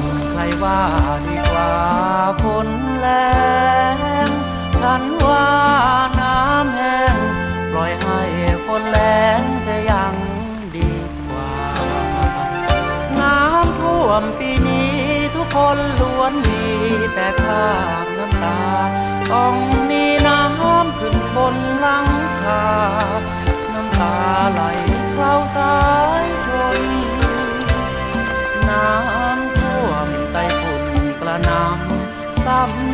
มใครว่าดีกว่าฝนแรงฉันว่าน้ำแห้งปล่อยให้ฝนแรงจะยังดีกว่า น้ำท่วมปีนี้ทุกคนล้วนมีแต่คราบน้ำตา ต้องนีน้ำขึ้นบนหลังคาน้ำตาไหลเคล้าสายชน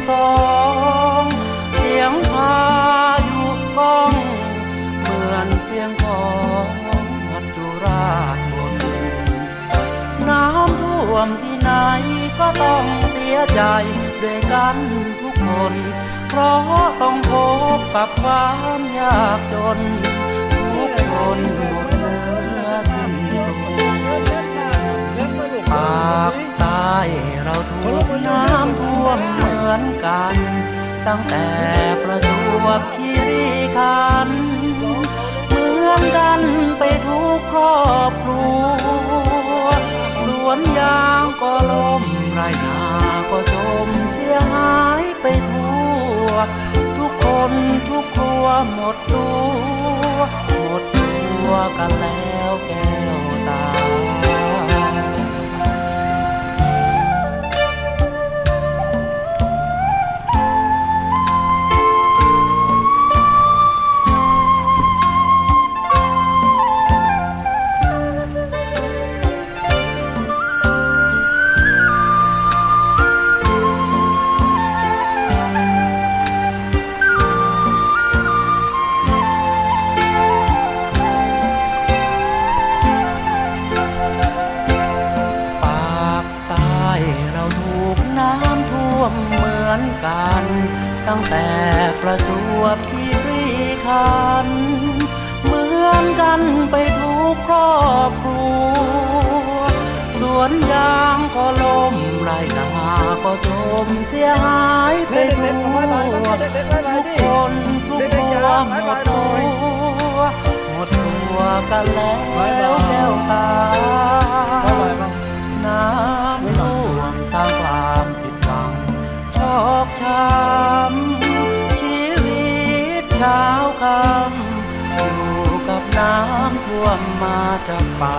สอง เสียงพายุก้อง เหมือนเสียงของมัจจุราชบนน้ำท่วมที่ไหนก็ต้องเสียใจด้วยกันทุกคน เพราะต้องพบกับความยากจน ทุกคนหมดเนื้อสิ้นตัวปากใต้เราถูกน้ำ ท่วมเหมือนกัน ตั้งแต่ประจวบคีรีขันเหมือนกันไปทุกครอบครัว สวนยางก็ล่มไรนาก็จมเสียหายไปทั่ว ทุกคนทุกครัวหมดตัวหมดตัวกันแล้วแก้ว ตั้งแต่ประจวบคีรีขันเหมือนกันไปทุกครอบครัว สวนยางก็ล่มไรนาก็จมเสียหายไปทั่วทุกคนทุกตัวหมดตัวหมดตัวกันแล้ว วมมาจากป่า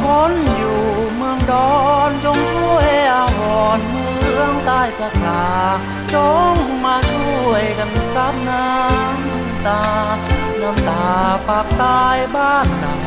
คนอยู่เมืองดอนจงช่วยอาหอนเมืองใต้สักลาจงมาช่วยกันซับน้ำตา น้ำตาปากตายบ้านเรา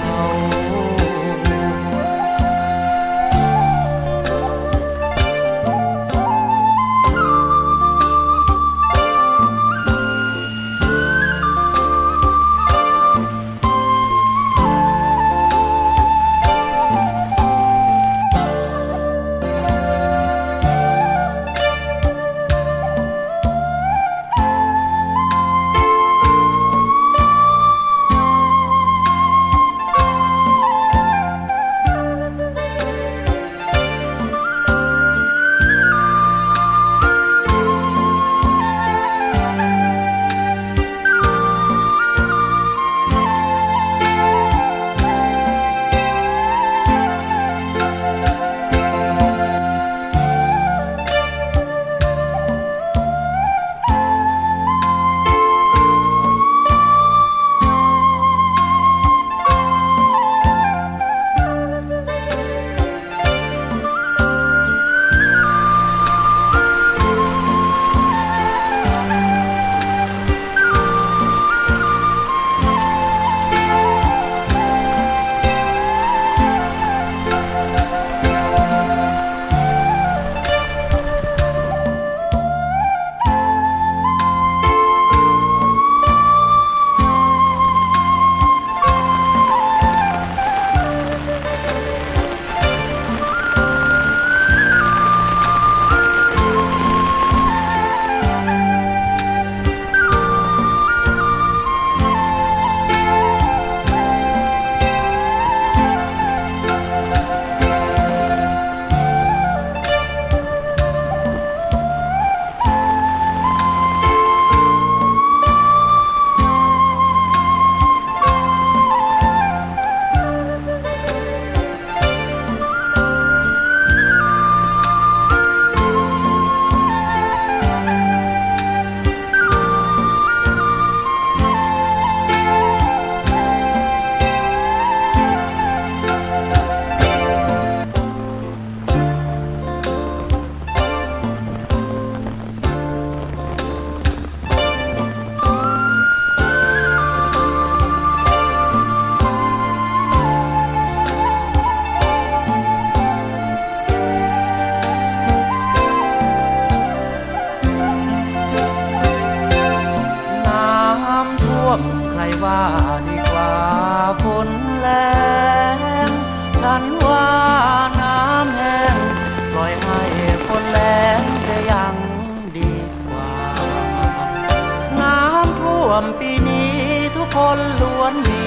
วมปีนี้ทุกคนล้วนมี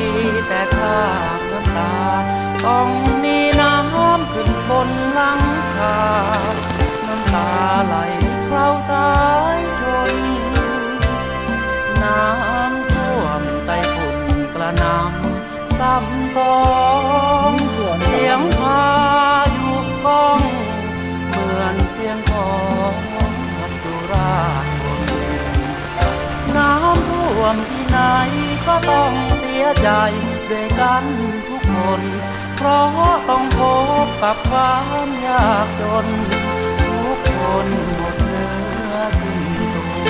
แต่ข้าน้ำตา ต้องนีน้ำขึ้นบนหลังคา น้ำตาไหลเคล้าสายชน น้ำท่วมไต้ฝุ่นกระนำซ้ำสองเสียงพายุก้อง เหมือนเสียงของมัจจุราชำท่วมที่ไหนก็ต้องเสียใจด้วยกันทุกคน เพราะต้องพบกับความยากจน ทุกคนหมดเนื้อสิ้นตัว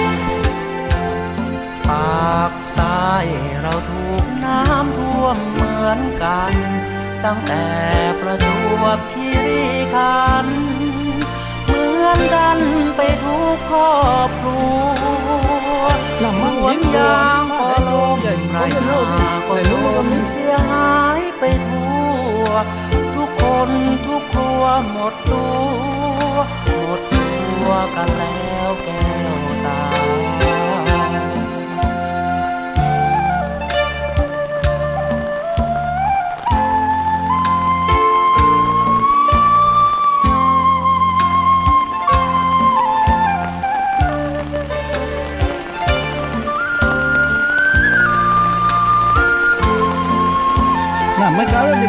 ปากใต้เราถูกน้ำท่วมเหมือนกัน ตั้งแต่ประจวบคีรีขันธ์เหมือนกันไปทุกครอบครัว สวนยางก็ล้มไรนาก็ล้มเสียหายไปทั่ว ทุกคนทุกครัวหมดตัว หมดตัวกันแล้วแก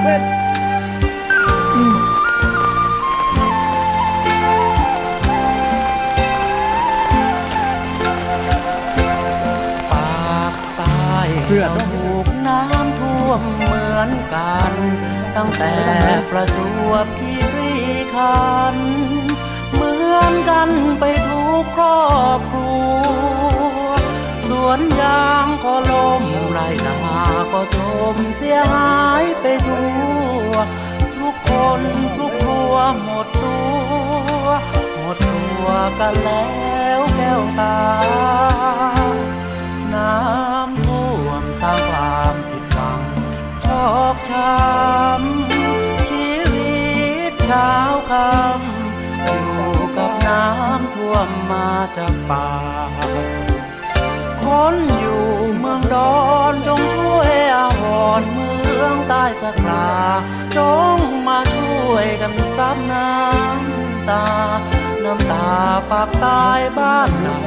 mới cáo lên thì quên. Ừ. ปากใต้เพื่อนเราถูกน้ำท่วมเหมือนกัน ตั้งแต่ประจวบคีรีขันธ์เหมือนกันไปทุกครอบครัวส วนยางก็ล้มไรนาก็จมเสียหายไปทั่วทุกคนทุกครัวหมดตัว หมดตัวกันแล้วแก้วตา น้ำท่วมสร้างความผิดหวังชอกช้ำชีวิตช้าคำอยู่กับน้ำท่วมมาจากป่า คนอยู่เมืองดอนจงช่วยอาหอนเมืองใต้สักลาจงมาช่วยกันซับน้ำตา น้ำตาปากตายบ้านเรา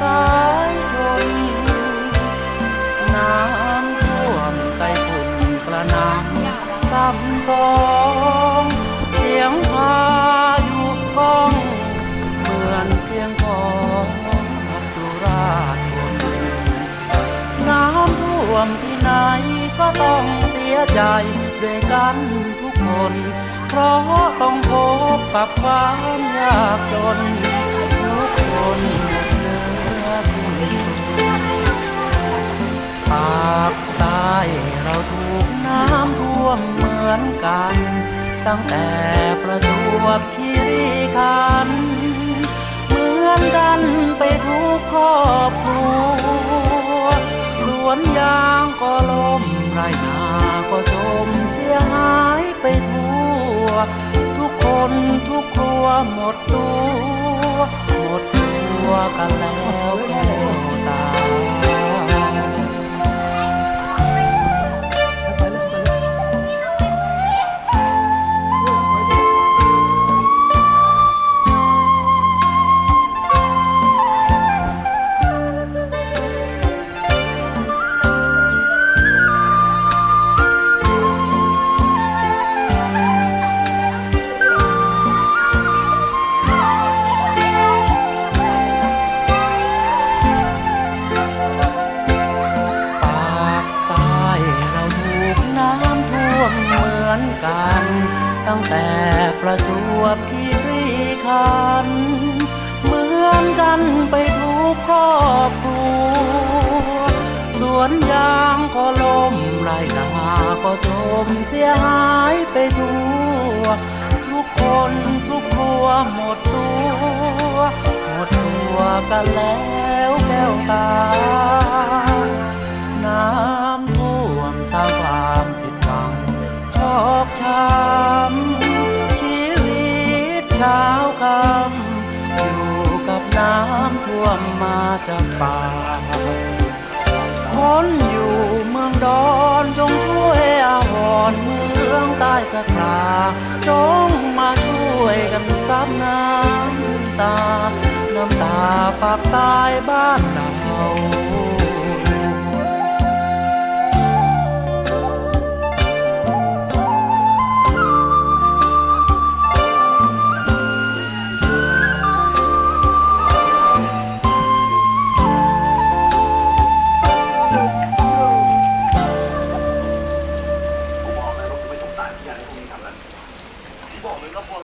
สายชนน้ำท่วมไต้ฝุ่นกระหน้ำซ้ำสองเสียงพายุก้อง เหมือนเสียงของมัจจุราชบนน้ำท่วมที่ไหนก็ต้องเสียใจด้วยกันทุกคน เพราะต้องพบกับความยากจน ตั้งแต่ประจวบคีรีขันธ์เหมือนกันไปทุกครอบครัว สวนยางก็ล้มไรนาก็จมเสียหายไปทั่ว ทุกคนทุกครัวหมดตัว หมดตัวกันแล้ว วบคีรีขัน เหมือนกันไปทุกครอบครัว สวนยางก็ล้มไรนาก็จมเสียหายไปทั่ว ทุกคนทุกครัวหมดตัว หมดตัวกันแล้วแก้วตา ป่า คนอยู่เมืองดอนจงช่วยอาหอนเมืองใต้สักคราจงมาช่วยกันซับน้ำตา น้ำตาปากตายบ้านเรา